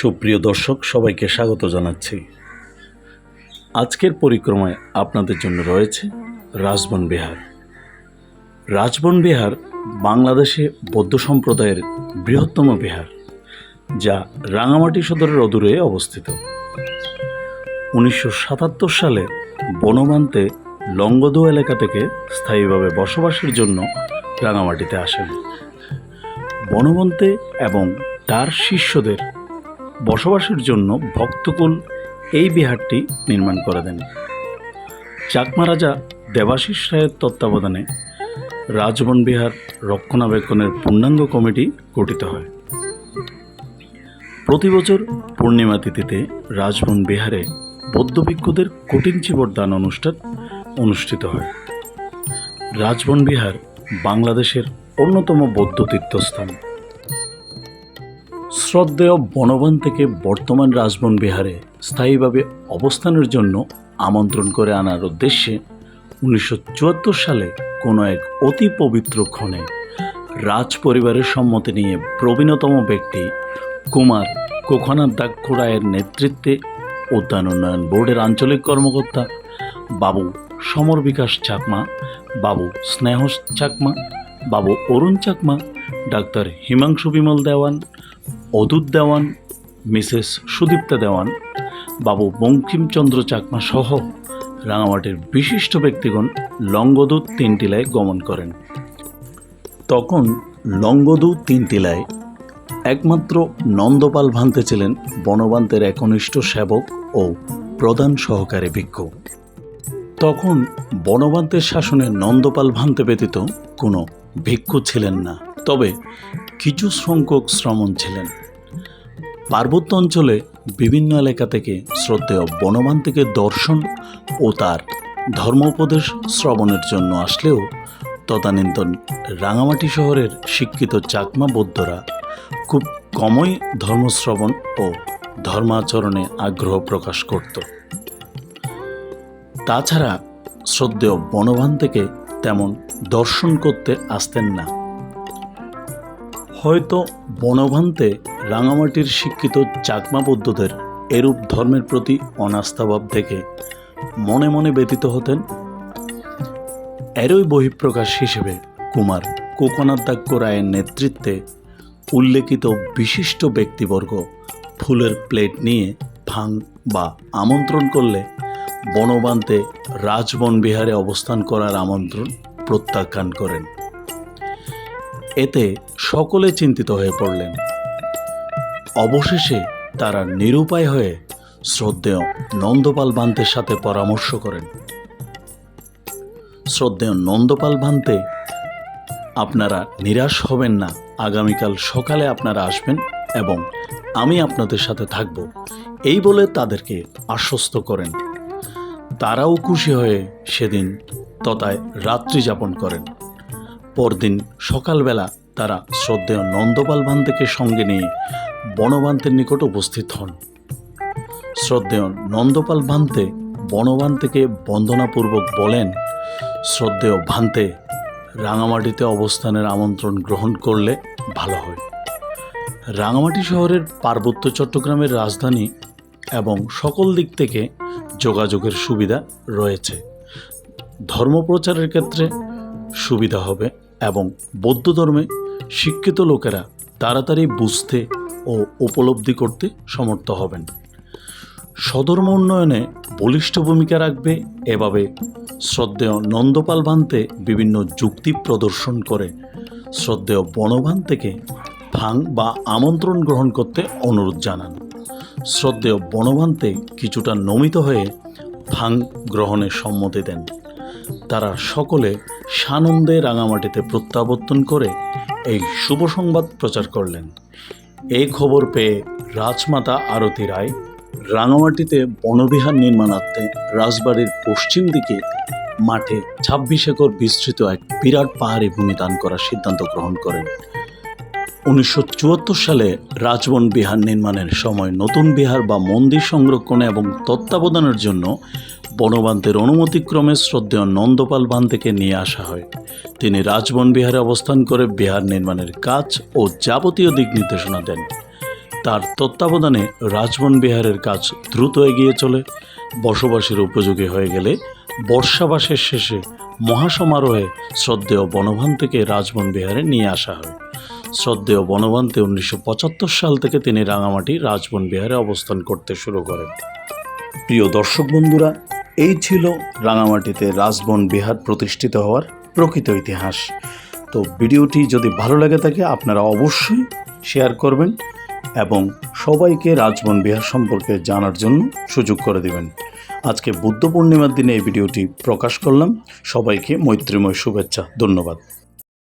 সুপ্রিয় দর্শক, সবাইকে স্বাগত জানাচ্ছি। আজকের পরিক্রমায় আপনাদের জন্য রয়েছে রাজবন বিহার। রাজবন বিহার বাংলাদেশে বৌদ্ধ সম্প্রদায়ের বৃহত্তম বিহার, যা রাঙামাটি সদরের অদূরে অবস্থিত। উনিশশো সাতাত্তর সালে বনমান্তে লঙ্গদু এলাকা থেকে স্থায়ীভাবে বসবাসের জন্য রাঙামাটিতে আসেন। বনবন্তে এবং তার শিষ্যদের বসবাসের জন্য ভক্তকুল এই বিহারটি নির্মাণ করে দেন। চাকমা রাজা দেবাশিস রায়ের তত্ত্বাবধানে রাজবন বিহার রক্ষণাবেক্ষণের পূর্ণাঙ্গ কমিটি গঠিত হয়। প্রতি বছর পূর্ণিমা তিথিতে রাজবন বিহারে বৌদ্ধ ভিক্ষুদের কঠিন দান অনুষ্ঠান অনুষ্ঠিত হয়। রাজবন বিহার বাংলাদেশের অন্যতম বৌদ্ধ তীর্থস্থান। শ্রদ্ধেয় বনবন থেকে বর্তমান রাজবন বিহারে স্থায়ীভাবে অবস্থানের জন্য আমন্ত্রণ করে আনার উদ্দেশ্যে উনিশশো চুয়াত্তর সালে কোনো এক অতি পবিত্র ক্ষণে রাজ পরিবারের সম্মতি নিয়ে প্রবীণতম ব্যক্তি কুমার কোকনাথ দাক্ষু রায়ের নেতৃত্বে উদ্যান উন্নয়ন বোর্ডের আঞ্চলিক কর্মকর্তা, বাবু সমর বিকাশ চাকমা, বাবু স্নেহ চাকমা, বাবু অরুণ চাকমা, ডাক্তার হিমাংশু বিমল দেওয়ান অদূত দেওয়ান, মিসেস সুদীপ্তা দেওয়ান, বাবু বঙ্কিমচন্দ্র চাকমা সহ রাঙামাটির বিশিষ্ট ব্যক্তিগণ লঙ্গদূত তিনটিলায় গমন করেন। তখন লঙ্গদূত তিনটিলায় একমাত্র নন্দপাল ভান্তে ছিলেন বনবান্তের একনিষ্ঠ সেবক ও প্রধান সহকারী ভিক্ষু তখন বনবান্তের শাসনে নন্দপাল ভান্তে ব্যতীত কোনো ভিক্ষু ছিলেন না। তবে কিছু সংখ্যক শ্রমণ ছিলেন। পার্বত্য অঞ্চলে বিভিন্ন এলাকা থেকে শ্রদ্ধেয় বনবান থেকে দর্শন ও তার ধর্মোপদেশ শ্রবণের জন্য আসলেও তদানীন্তন রাঙামাটি শহরের শিক্ষিত চাকমা বৌদ্ধরা খুব কমই ধর্মশ্রবণ ও ধর্মাচরণে আগ্রহ প্রকাশ করত। তাছাড়া শ্রদ্ধেয় বনবান থেকে তেমন দর্শন করতে আসতেন না। হয়তো বনভান্তে রাঙামাটির শিক্ষিত চাকমা বৌদ্ধদের এরূপ ধর্মের প্রতি অনাস্থাভাব দেখে মনে মনে ব্যতীত হতেন। এরই বহিঃপ্রকাশ হিসেবে কুমার কোকনাদাক্য রায়ের নেতৃত্বে উল্লেখিত বিশিষ্ট ব্যক্তিবর্গ ফুলের প্লেট নিয়ে ভাং বা আমন্ত্রণ করলে বনবান্তে রাজবন বিহারে অবস্থান করার আমন্ত্রণ প্রত্যাখ্যান করেন। এতে সকলে চিন্তিত হয়ে পড়লেন। অবশেষে তারা নিরুপায় হয়ে শ্রদ্ধেয় নন্দপাল বান্তের সাথে পরামর্শ করেন। শ্রদ্ধেয় নন্দপাল বান্তে, আপনারা নিরাশ হবেন না, আগামীকাল সকালে আপনারা আসবেন এবং আমি আপনাদের সাথে থাকব। এই বলে তাদেরকে আশ্বস্ত করেন। তারাও খুশি হয়ে সেদিন ততায় রাত্রি যাপন করেন। পরদিন সকালবেলা তারা শ্রদ্ধেয় নন্দপাল ভান্তেকে সঙ্গে নিয়ে বনবান্তের নিকট উপস্থিত হন। শ্রদ্ধেয় নন্দপাল ভান্তে বনবান থেকে বন্দনাপূর্বক বলেন, শ্রদ্ধেয় ভান্তে রাঙামাটিতে অবস্থানের আমন্ত্রণ গ্রহণ করলে ভালো হয়। রাঙামাটি শহরের পার্বত্য চট্টগ্রামের রাজধানী এবং সকল দিক থেকে যোগাযোগের সুবিধা রয়েছে। ধর্মপ্রচারের ক্ষেত্রে সুবিধা হবে এবং বৌদ্ধ ধর্মে শিক্ষিত লোকেরা তাড়াতাড়ি বুঝতে ও উপলব্ধি করতে সমর্থ হবেন। সধর্ম উন্নয়নে বলিষ্ঠ ভূমিকা রাখবে, এভাবে শ্রদ্ধেয় নন্দপাল ভান্তে বিভিন্ন যুক্তি প্রদর্শন করে শ্রদ্ধেয় বনভান থেকে ভাং বা আমন্ত্রণ গ্রহণ করতে অনুরোধ জানান। শ্রদ্ধেয় বনভান্তে কিছুটা নমিত হয়ে ভাং গ্রহণে সম্মতি দেন। তারা সকলে সানন্দে রাঙামাটিতে প্রত্যাবর্তন করে এই শুভ সংবাদ প্রচার করলেন। এই খবর পেয়ে রাজমাতা আরতি রায় রাঙামাটিতে বনবিহার নির্মাণার্থে রাজবাড়ির পশ্চিম দিকে মাঠে ছাব্বিশ একর বিস্তৃত এক বিরাট পাহাড়ি ভূমি দান করার সিদ্ধান্ত গ্রহণ করেন। উনিশশো চুয়াত্তর সালে রাজবন বিহার নির্মাণের সময় নতুন বিহার বা মন্দির সংরক্ষণে এবং তত্ত্বাবধানের জন্য বনবান্তের অনুমতিক্রমে শ্রদ্ধেয় নন্দপাল বান্তেকে নিয়ে আসা হয়। তিনি রাজবন বিহারে অবস্থান করে বিহার নির্মাণের কাজ ও যাবতীয় দিক নির্দেশনা দেন। তার তত্ত্বাবধানে রাজবন বিহারের কাজ দ্রুত এগিয়ে চলে। বসবাসের উপযোগী হয়ে গেলে বর্ষাবাসের শেষে মহাসমারোহে শ্রদ্ধেয় বনভান থেকে রাজবন বিহারে নিয়ে আসা হয়। শ্রদ্ধেয় বনভান্তে উনিশশো সাল থেকে তিনি রাঙামাটি রাজবন বিহারে অবস্থান করতে শুরু করেন। প্রিয় দর্শক বন্ধুরা এই ছিল রাঙামাটিতে রাজবন বিহার প্রতিষ্ঠিত হওয়ার প্রকৃত ইতিহাস। তো ভিডিওটি যদি ভালো লাগে থাকে, আপনারা অবশ্যই শেয়ার করবেন এবং সবাইকে রাজবন বিহার সম্পর্কে জানার জন্য সুযোগ করে দেবেন। আজকে বুদ্ধ পূর্ণিমার দিনে এই ভিডিওটি প্রকাশ করলাম। সবাইকে মৈত্রীময় শুভেচ্ছা, ধন্যবাদ।